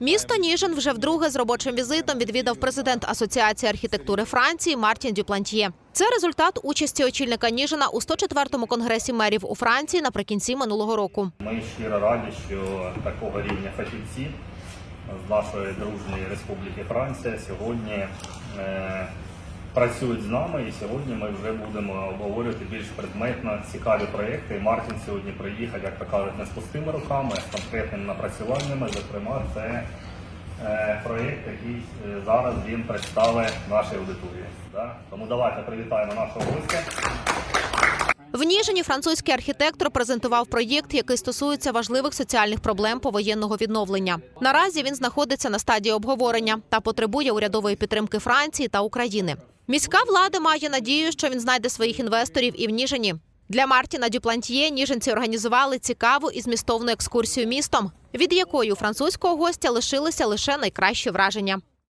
Місто Ніжин вже вдруге з робочим візитом відвідав президент Асоціації архітектури Франції Мартін Дюплантьє. Це результат участі очільника Ніжина у 104-му конгресі мерів у Франції наприкінці минулого року. Ми щиро раді, що такого рівня фахівці з нашої дружньої республіки Франція сьогодні е, працюють з нами, і сьогодні ми вже будемо обговорювати більш предметно цікаві проекти. І Мартін сьогодні приїхав, як то кажуть, не з пустими руками, а з конкретними напрацюваннями. Зокрема, це е, проєкт, який е, зараз він представить нашій аудиторії. Тому давайте привітаємо нашого гостя. В Ніжині французький архітектор презентував проєкт, який стосується важливих соціальних проблем повоєнного відновлення. Наразі він знаходиться на стадії обговорення та потребує урядової підтримки Франції та України. Міська влада має надію, що він знайде своїх інвесторів і в Ніжині. Для Мартіна Дюплантьє ніжинці організували цікаву і змістовну екскурсію містом, від якої у французького гостя лишилися лише найкращі враження.